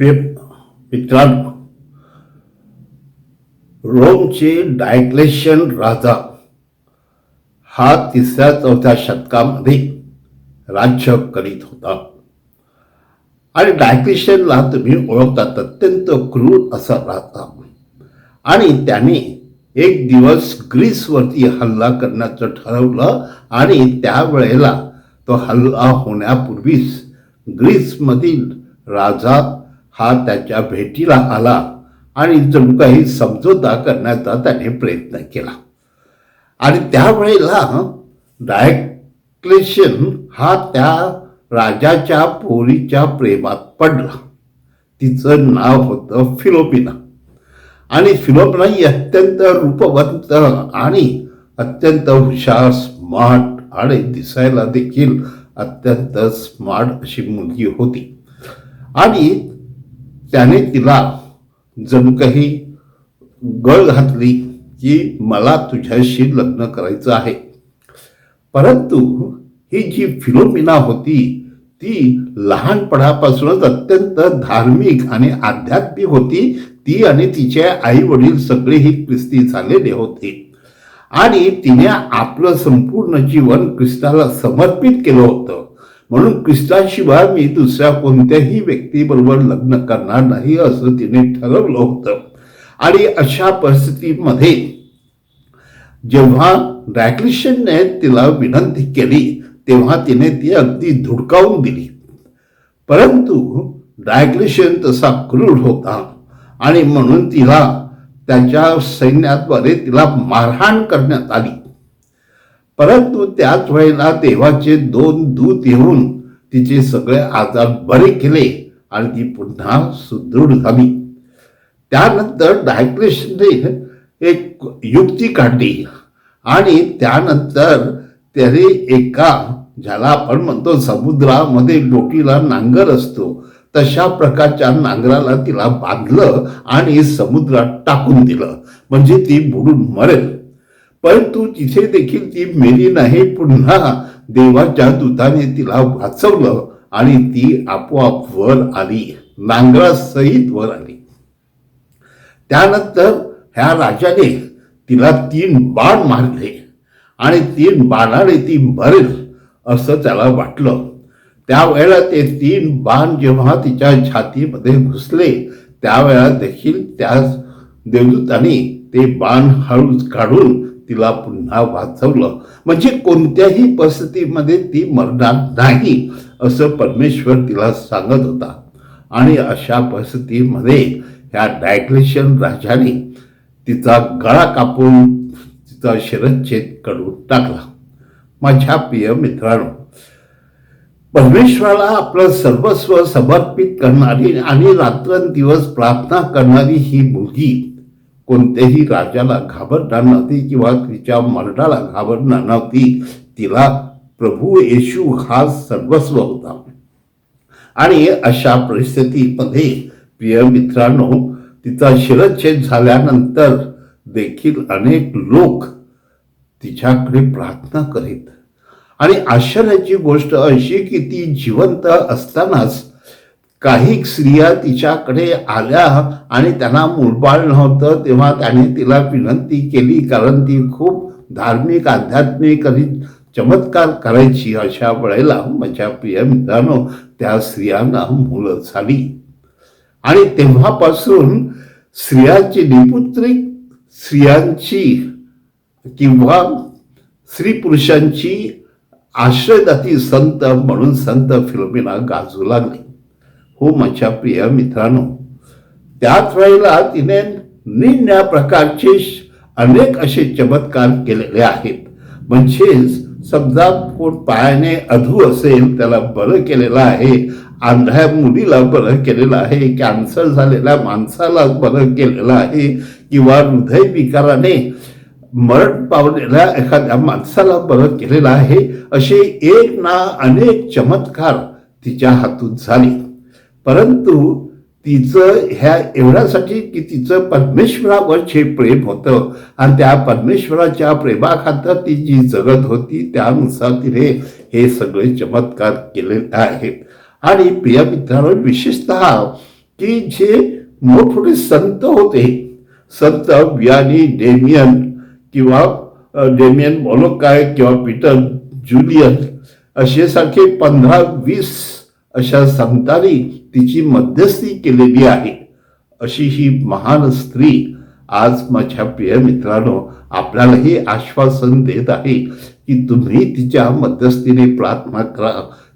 प्रिय मित्रांनो रोमचे डायक्लेशन राजा. हा तिसऱ्या चौथ्या शतकामध्ये राज्य करीत होता. आणि डायक्लेशनला तुम्ही ओळखतात अत्यंत क्रूर असा राजा. आणि त्याने एक दिवस ग्रीसवरती हल्ला करण्याचं ठरवलं आणि त्यावेळेला तो हल्ला होण्यापूर्वीच ग्रीसमधील राजा हा त्याच्या भेटीला आला आणि जणू काही समजोता करण्याचा त्याने प्रयत्न केला. आणि त्यावेळेला डायक्लेशन हा त्या राजाच्या पोरीच्या प्रेमात पडला. तिचं नाव होतं फिलोपिना. आणि फिलोपिना ही अत्यंत रूपवंत आणि अत्यंत हुशार स्मार्ट आणि दिसायला देखील अत्यंत स्मार्ट अशी मुलगी होती. आणि त्याने तिला जणू काही गळ घातली की मला तुझ्याशी लग्न करायचं आहे. परंतु ही जी फिलोमिना होती ती लहानपणापासूनच अत्यंत धार्मिक आणि आध्यात्मिक होती. ती आणि तिचे आई वडील सगळेही ख्रिस्ती झालेले होते. आणि तिने आपलं संपूर्ण जीवन ख्रिस्ताला समर्पित केलं होतं. म्हणून ख्रिस्ताशिवाय मी दुसऱ्या कोणत्याही व्यक्तीबरोबर लग्न करणार नाही असं तिने ठरवलं होतं. आणि अशा परिस्थितीमध्ये जेव्हा डायक्लिशनने तिला विनंती केली तेव्हा तिने ती अगदी धुडकावून दिली. परंतु डायक्लिशन तसा क्रूर होता आणि म्हणून तिला त्याच्या सैन्याद्वारे तिला मारहाण करण्यात आली. परंतु त्याच वेळेला देवाचे दोन दूत येऊन तिचे सगळे आजार बरे केले आणि ती पुन्हा सुदृढ झाली. त्यानंतर डायक्लेशने एक युक्ती काढली आणि त्यानंतर त्याने एका ज्याला आपण म्हणतो समुद्रामध्ये डोकीला नांगर असतो तशा प्रकारच्या नांगराला तिला बांधलं आणि समुद्रात टाकून दिलं. म्हणजे ती बुडून मरेल. परंतु तिथे देखील ती मेली नाही पुन्हा देवाच्या दूताने तिला वाचवलं आणि ती आपोआप वर आली नांगरासहित वर आली. त्यानंतर ह्या राजाने तिला तीन बाण मारले आणि तीन बाणाने ती मरेल असं त्याला वाटलं. त्यावेळेला ते तीन बाण जेव्हा तिच्या छातीमध्ये घुसले त्यावेळेला देखील त्या देवदूताने ते बाण हळूच काढून तिला पुन्हा वाचवलं. म्हणजे कोणत्याही परिस्थितीमध्ये ती मरणार नाही असं परमेश्वर तिला सांगत होता. आणि अशा परिस्थितीमध्ये ह्या डायक्लेशन राजाने तिचा गळा कापून तिचा शिरच्छेद करून टाकला. माझ्या प्रिय मित्रांनो परमेश्वराला आपलं सर्वस्व समर्पित करणारी आणि रात्रंदिवस प्रार्थना करणारी ही मुलगी कोणत्याही राजाला घाबरणार नव्हती किंवा तिच्या मरणाला घाबरणार नव्हती. तिला प्रभू येशू हा सर्वस्व होता. आणि अशा परिस्थितीमध्ये प्रिय मित्रांनो तिचा शिरच्छेद झाल्यानंतर देखील अनेक लोक तिच्याकडे प्रार्थना करीत. आणि आश्चर्याची गोष्ट अशी की ती जिवंत असतानाच काही स्त्रिया तिच्याकडे आल्या आणि त्यांना मूलबाळ नव्हतं तेव्हा त्याने तिला विनंती केली कारण ती खूप धार्मिक आध्यात्मिक आणि चमत्कार करायची अशा वेळेला माझ्या प्रिय मित्रांनो त्या स्त्रियांना मुलं झाली. आणि तेव्हापासून स्त्रियांची निपुत्रिक स्त्रियांची किंवा स्त्री पुरुषांची आश्रयदाती संत म्हणून संत फिलोमिना गाजू लागली. हो माझ्या प्रिय मित्रांनो त्याच वेळेला तिने निन्या प्रकारचे अनेक असे चमत्कार केलेले आहेत. म्हणजेच समजा कोण पायाने अधू असेल त्याला बरं केलेलं आहे आंधळ्या मुलीला बरं केलेलं आहे कॅन्सर झालेल्या माणसाला बरं केलेलं आहे किंवा हृदयविकाराने मरण पावलेल्या एखाद्या माणसाला बरं केलेलं आहे असे एक ना अनेक चमत्कार तिच्या हातून झाले. परंतु तिचं ह्या एवढ्यासाठी की तिचं परमेश्वरावर जे प्रेम होतं. आणि त्या परमेश्वराच्या प्रेमाखातर ती जी जगत होती त्यानुसार तिने हे सगळे चमत्कार केलेले आहेत. आणि प्रिय मित्रांनो विशेषत की जे मोठमोठे संत होते संत व्यानी डेमियन किंवा डेमियन मोलोकाय किंवा पीटर जुलियन असे सारखे पंधरा वीस अशा संतांनी तिची मध्यस्थी केलेली आहे. अशी ही महान स्त्री आज माझ्या प्रिय मित्रांनो आपल्यालाही आश्वासन देत आहे की तुम्ही तिच्या मध्यस्थीने प्रार्थना करा.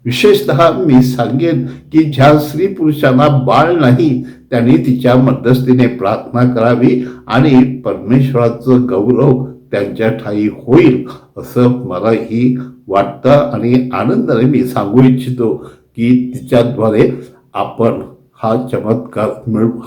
विशेषतः मी सांगेन की ज्या स्त्री पुरुषांना बाळ नाही त्यांनी तिच्या मध्यस्थीने प्रार्थना करावी आणि परमेश्वराचं गौरव त्यांच्या ठाई होईल असं मलाही वाटतं आणि आनंदाने मी सांगू इच्छितो. की तिच्याद्वारे आपण हा चमत्कार मिळवू.